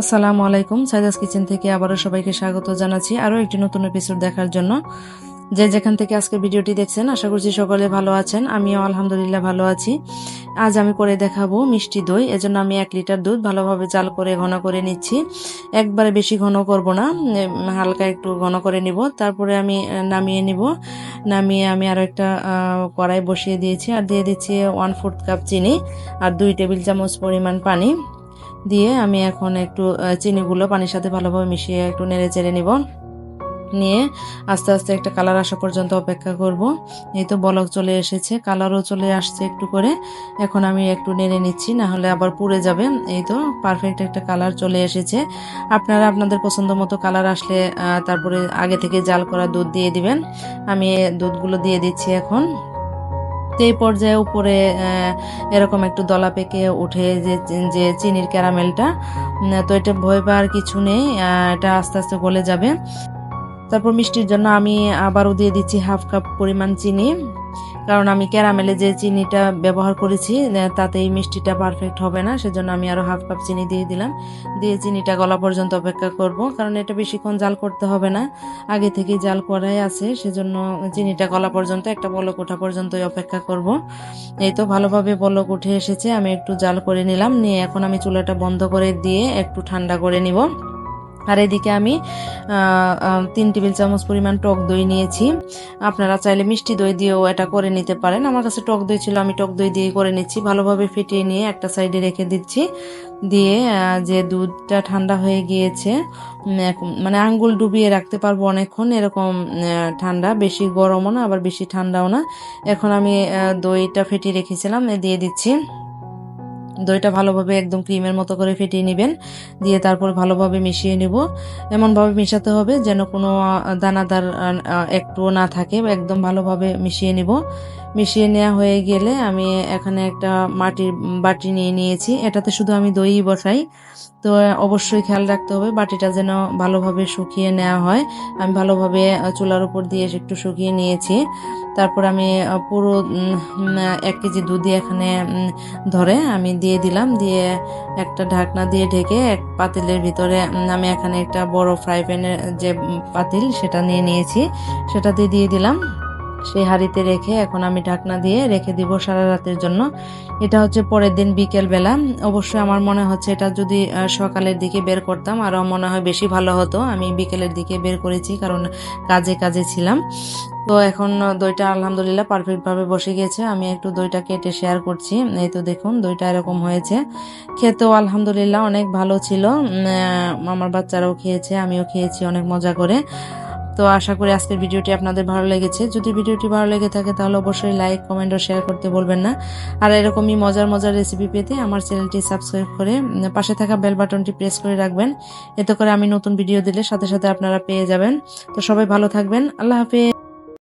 আসসালামু আলাইকুম। সাইদাস কিচেন থেকে আবারও সবাইকে স্বাগত জানাচ্ছি আরও একটি নতুন এপিসোড দেখার জন্য। যে যেখান থেকে আজকে ভিডিওটি দেখছেন, আশা করছি সকলে ভালো আছেন, আমিও আলহামদুলিল্লাহ ভালো আছি। আজ আমি করে দেখাবো মিষ্টি দই, এজন্য আমি এক লিটার দুধ ভালোভাবে জাল করে, ঘন করে নিচ্ছি। একবারে বেশি ঘন করব না হালকা একটু ঘন করে নিব। তারপরে আমি নামিয়ে নিব। নামিয়ে আমি আরও একটা কড়াই বসিয়ে দিয়েছি, আর দিয়ে দিচ্ছি ওয়ান ফোর্থ কাপ চিনি আর দুই টেবিল চামচ পরিমাণ পানি। দিয়ে আমি এখন একটু চিনিগুলো পানির সাথে ভালোভাবে মিশিয়ে একটু নেড়ে চেড়ে নিব। নিয়ে আস্তে আস্তে একটা কালার আসা পর্যন্ত অপেক্ষা করব। এই তো বলক চলে এসেছে, কালারও চলে আসছে একটু করে। এখন আমি একটু নেড়ে নিচ্ছি, না হলে আবার পুড়ে যাবে। এই তো পারফেক্ট একটা কালার চলে এসেছে। আপনারা আপনাদের পছন্দ মতো কালার আসলে তারপরে আগে থেকে জাল করা দুধ দিয়ে দিবেন। আমি দুধগুলো দিয়ে দিচ্ছি এখন। এই পর্যায়ে উপরে এরকম একটু দলা পেকে উঠে যে যে চিনির ক্যারামেলটা। তো এটা ভয় পাওয়ার কিছু নেই এটা আস্তে আস্তে গলে যাবে। তারপর মিষ্টির জন্য আমি আবারও দিয়ে দিচ্ছি হাফ কাপ পরিমাণ চিনি। কারণ আমি ক্যারামেলে যে চিনিটা ব্যবহার করেছি তাতে এই মিষ্টিটা পারফেক্ট হবে না, সেজন্য আমি আরও হাফ কাপ চিনি দিয়ে দিলাম। দিয়ে চিনিটা গলা পর্যন্ত অপেক্ষা করব, কারণ এটা বেশিক্ষণ জাল করতে হবে না। আগে থেকেই জাল করাই আছে, সেজন্য চিনিটা গলা পর্যন্ত, একটা বলক ওঠা পর্যন্তই অপেক্ষা করব। এই তো ভালোভাবে বলক উঠে এসেছে, আমি একটু জাল করে নিলাম, নিয়ে এখন আমি চুলাটা বন্ধ করে দিয়ে একটু ঠান্ডা করে নিব। আর এদিকে আমি তিন টেবিল চামচ পরিমাণ টক দই নিয়েছি। আপনারা চাইলে মিষ্টি দই দিয়েও এটা করে নিতে পারেন। আমার কাছে টক দই ছিল, আমি টক দই দিয়ে করে নিচ্ছি। ভালোভাবে ফেটিয়ে নিয়ে একটা সাইডে রেখে দিচ্ছি। দিয়ে যে দুধটা ঠান্ডা হয়ে গিয়েছে মানে আঙ্গুল ডুবিয়ে রাখতে পারব অনেকক্ষণ। এরকম ঠান্ডা, বেশি গরমও না, আবার বেশি ঠান্ডাও না। এখন আমি দইটা ফেটিয়ে রেখেছিলাম দিয়ে দিচ্ছি। দইটা ভালোভাবে একদম ক্রিমের মতো করে ফেটিয়ে নেবেন, দিয়ে তারপর ভালোভাবে মিশিয়ে নেব। এমনভাবে মিশাতে হবে যেন কোনো দানাদার একটুও না থাকে। একদম ভালোভাবে মিশিয়ে নেব। মিশিয়ে নেওয়া হয়ে গেলে আমি এখানে একটা মাটির বাটি নিয়ে নিয়েছি। এটাতে শুধু আমি দই বসাই। তো অবশ্যই খেয়াল রাখতে হবে, বাটিটা যেন ভালোভাবে শুকিয়ে নেওয়া হয়। আমি ভালোভাবে চুলার উপর দিয়ে একটু শুকিয়ে নিয়েছি। তারপর আমি পুরো এক কেজি দুধই এখানে ধরে আমি দিয়ে দিলাম। দিয়ে একটা ঢাকনা দিয়ে ঢেকে এক পাতিলের ভিতরে আমি এখানে একটা বড় ফ্রাই প্যানের যে পাতিল সেটা নিয়ে নিয়েছি। সেটাতে দিয়ে দিলাম। সেই হাঁড়িতে রেখে এখন আমি ঢাকনা দিয়ে রেখে দিব সারা রাতের জন্য। এটা হচ্ছে পরের দিন বিকেল বেলা অবশ্যই আমার মনে হচ্ছে এটা যদি সকালের দিকে বের করতাম, আরও মনে হয় বেশি ভালো হতো। আমি বিকেলের দিকে বের করেছি কারণ কাজে কাজে ছিলাম। তো এখন দইটা আলহামদুলিল্লাহ পারফেক্টভাবে বসে গিয়েছে আমি একটু দইটা কেটে শেয়ার করছি। এই তো দেখুন, দইটা এরকম হয়েছে। খেতেও আলহামদুলিল্লাহ অনেক ভালো ছিল। আমার বাচ্চারাও খেয়েছে, আমিও খেয়েছি অনেক মজা করে। তো আশা করি আজকের ভিডিওটি আপনাদের ভালো লেগেছে। যদি ভিডিওটি ভালো লেগে থাকে তাহলে অবশ্যই লাইক কমেন্ট ও শেয়ার করতে বলবেন না। আর এরকমই মজার মজার রেসিপি পেতে আমার চ্যানেলটি সাবস্ক্রাইব করে পাশে থাকা বেল বাটনটি প্রেস করে রাখবেন। এতে করে আমি নতুন ভিডিও দিলে সাথে সাথে আপনারা পেয়ে যাবেন। তো সবাই ভালো থাকবেন। আল্লাহ হাফেজ।